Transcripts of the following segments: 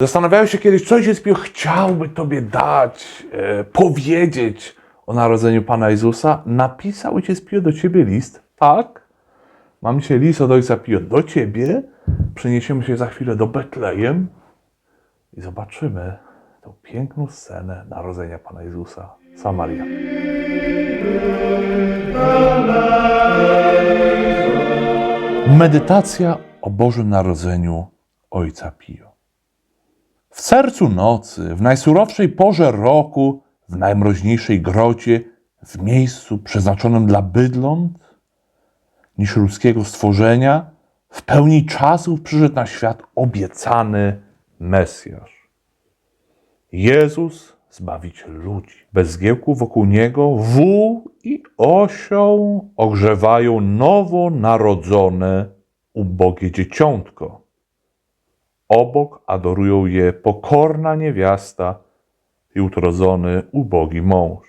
Zastanawiałem się kiedyś, co Pio chciałby Tobie dać, e, powiedzieć o narodzeniu Pana Jezusa. Napisał Ojciec Pio do Ciebie list? Tak. Mam dzisiaj list od Ojca Pio do Ciebie. Przeniesiemy się za chwilę do Betlejem i zobaczymy tę piękną scenę narodzenia Pana Jezusa. Samaria. Medytacja o Bożym Narodzeniu Ojca Pio. W sercu nocy, w najsurowszej porze roku, w najmroźniejszej grocie, w miejscu przeznaczonym dla bydląt, niż ludzkiego stworzenia, w pełni czasów przyszedł na świat obiecany Mesjasz. Jezus, Zbawiciel ludzi. Bez zgiełku wokół Niego wół i osioł ogrzewają nowonarodzone, ubogie dzieciątko. Obok adorują je pokorna niewiasta i utrodzony ubogi mąż.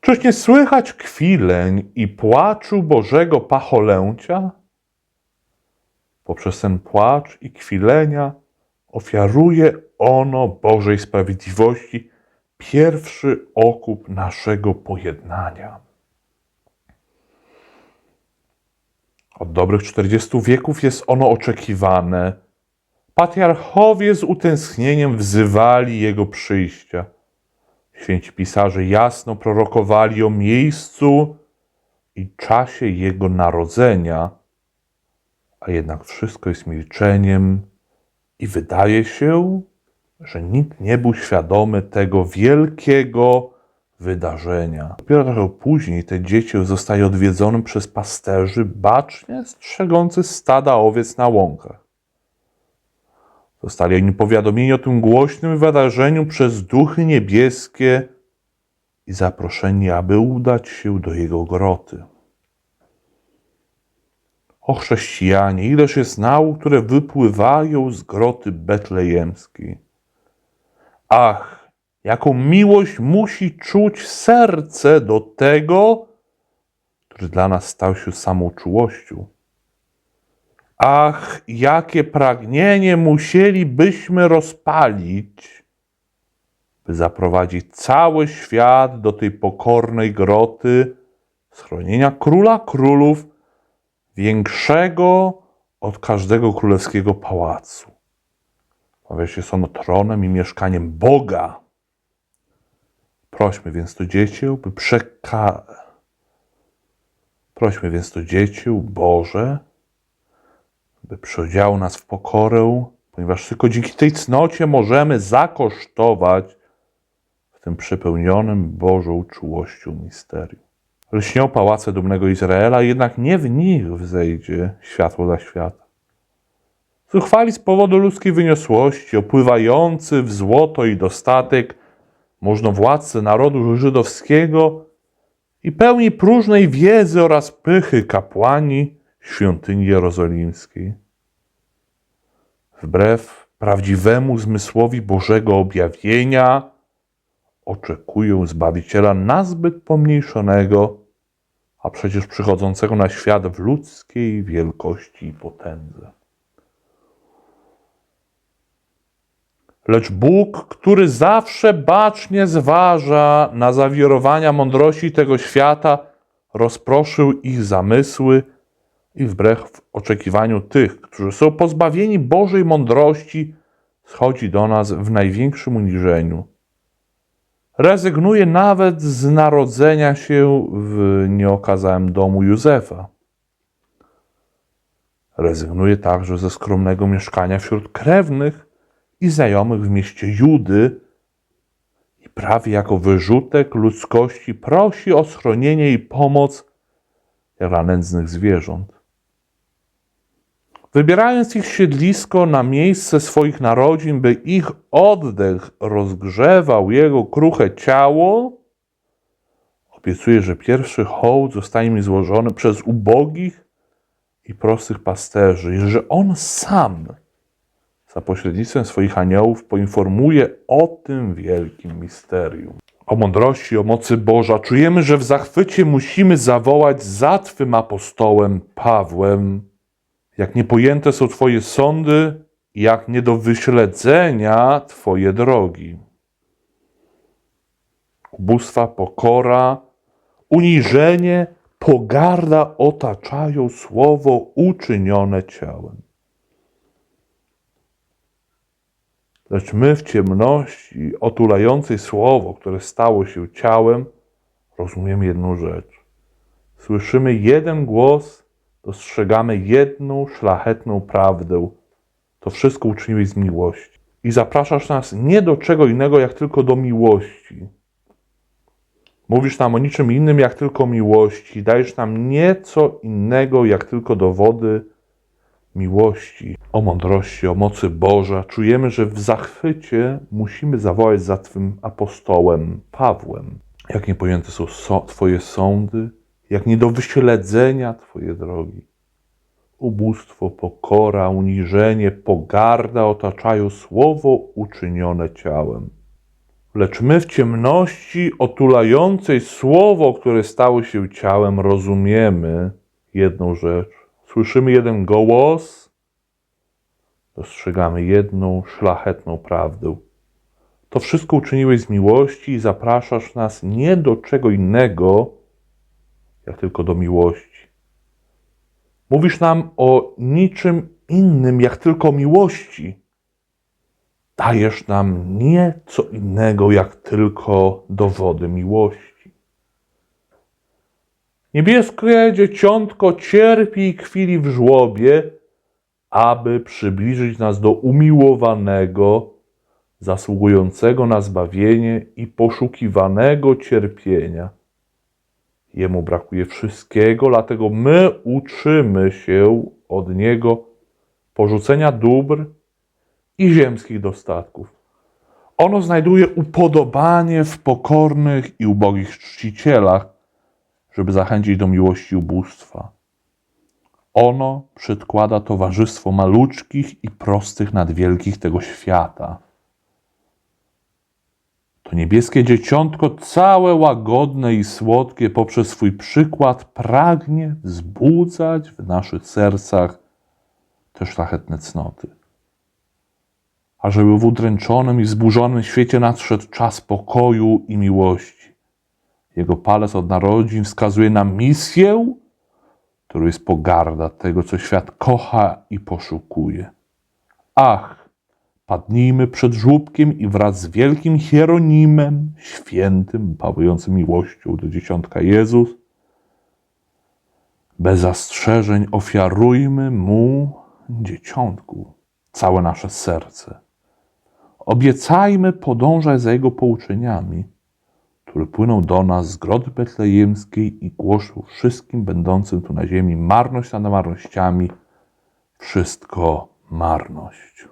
Czyż nie słychać kwileń i płaczu Bożego pacholęcia? Poprzez ten płacz i kwilenia ofiaruje ono Bożej sprawiedliwości pierwszy okup naszego pojednania. Od dobrych 40 wieków jest ono oczekiwane. Patriarchowie z utęsknieniem wzywali jego przyjścia. Święci pisarze jasno prorokowali o miejscu i czasie jego narodzenia, a jednak wszystko jest milczeniem i wydaje się, że nikt nie był świadomy tego wielkiego wydarzenia. Dopiero trochę później te dzieci zostaje odwiedzone przez pasterzy bacznie strzegących stada owiec na łąkach. Zostali oni powiadomieni o tym głośnym wydarzeniu przez duchy niebieskie i zaproszeni, aby udać się do jego groty. O chrześcijanie, ileż jest nauk, które wypływają z groty betlejemskiej. Ach, jaką miłość musi czuć serce do tego, który dla nas stał się samą czułością. Ach, jakie pragnienie musielibyśmy rozpalić, by zaprowadzić cały świat do tej pokornej groty schronienia króla królów, większego od każdego królewskiego pałacu. Powiesz, jest ono tronem i mieszkaniem Boga. Prośmy więc to dzieci, by przeka... Prośmy więc to dzieci, Boże, by przyodział nas w pokorę, ponieważ tylko dzięki tej cnocie możemy zakosztować w tym przepełnionym Bożą czułością misterium. Lśnią pałace dumnego Izraela, jednak nie w nich wzejdzie światło dla świata. Zuchwali z powodu ludzkiej wyniosłości, opływający w złoto i dostatek, możnowładcy narodu żydowskiego i pełni próżnej wiedzy oraz pychy kapłani świątyni jerozolimskiej. Wbrew prawdziwemu zmysłowi Bożego objawienia oczekują Zbawiciela nazbyt pomniejszonego, a przecież przychodzącego na świat w ludzkiej wielkości i potędze. Lecz Bóg, który zawsze bacznie zważa na zawirowania mądrości tego świata, rozproszył ich zamysły i wbrew oczekiwaniu tych, którzy są pozbawieni Bożej mądrości, schodzi do nas w największym uniżeniu. Rezygnuje nawet z narodzenia się w nieokazałym domu Józefa. Rezygnuje także ze skromnego mieszkania wśród krewnych i znajomych w mieście Judy i prawie jako wyrzutek ludzkości prosi o schronienie i pomoc dla nędznych zwierząt. Wybierając ich siedlisko na miejsce swoich narodzin, by ich oddech rozgrzewał jego kruche ciało, obiecuje, że pierwszy hołd zostanie mi złożony przez ubogich i prostych pasterzy, i że on sam za pośrednictwem swoich aniołów poinformuje o tym wielkim misterium. O mądrości, o mocy Boża czujemy, że w zachwycie musimy zawołać za Twym apostołem Pawłem, jak niepojęte są Twoje sądy, jak nie do wyśledzenia Twoje drogi. Ubóstwa, pokora, uniżenie, pogarda otaczają słowo uczynione ciałem. Lecz my w ciemności otulającej słowo, które stało się ciałem, rozumiemy jedną rzecz. Słyszymy jeden głos, dostrzegamy jedną szlachetną prawdę. To wszystko uczyniłeś z miłości. I zapraszasz nas nie do czego innego, jak tylko do miłości. Mówisz nam o niczym innym, jak tylko miłości. Dajesz nam nieco innego, jak tylko dowody miłości, o mądrości, o mocy Boża. Czujemy, że w zachwycie musimy zawołać za Twym apostołem Pawłem. Jak niepojęte są so, Twoje sądy, jak nie do wyśledzenia Twoje drogi. Ubóstwo, pokora, uniżenie, pogarda otaczają słowo uczynione ciałem. Lecz my w ciemności otulającej słowo, które stało się ciałem, rozumiemy jedną rzecz. Słyszymy jeden głos, dostrzegamy jedną szlachetną prawdę. To wszystko uczyniłeś z miłości i zapraszasz nas nie do czego innego, jak tylko do miłości. Mówisz nam o niczym innym, jak tylko miłości. Dajesz nam nieco innego, jak tylko dowody miłości. Niebieskie dzieciątko cierpi i chwili w żłobie, aby przybliżyć nas do umiłowanego, zasługującego na zbawienie i poszukiwanego cierpienia. Jemu brakuje wszystkiego, dlatego my uczymy się od Niego porzucenia dóbr i ziemskich dostatków. Ono znajduje upodobanie w pokornych i ubogich czcicielach, żeby zachęcić do miłości ubóstwa. Ono przedkłada towarzystwo maluczkich i prostych nad wielkich tego świata. To niebieskie dzieciątko, całe łagodne i słodkie, poprzez swój przykład pragnie wzbudzać w naszych sercach te szlachetne cnoty. Ażeby w udręczonym i zburzonym świecie nadszedł czas pokoju i miłości. Jego palec od narodzin wskazuje na misję, którą jest pogarda tego, co świat kocha i poszukuje. Ach, padnijmy przed żłóbkiem i wraz z wielkim Hieronimem, świętym, pałującym miłością do dzieciątka Jezus, bez zastrzeżeń ofiarujmy Mu, dzieciątku, całe nasze serce. Obiecajmy podążać za Jego pouczeniami, które płyną do nas z grody betlejemskiej i głoszą wszystkim będącym tu na ziemi marność nad marnościami, wszystko marność.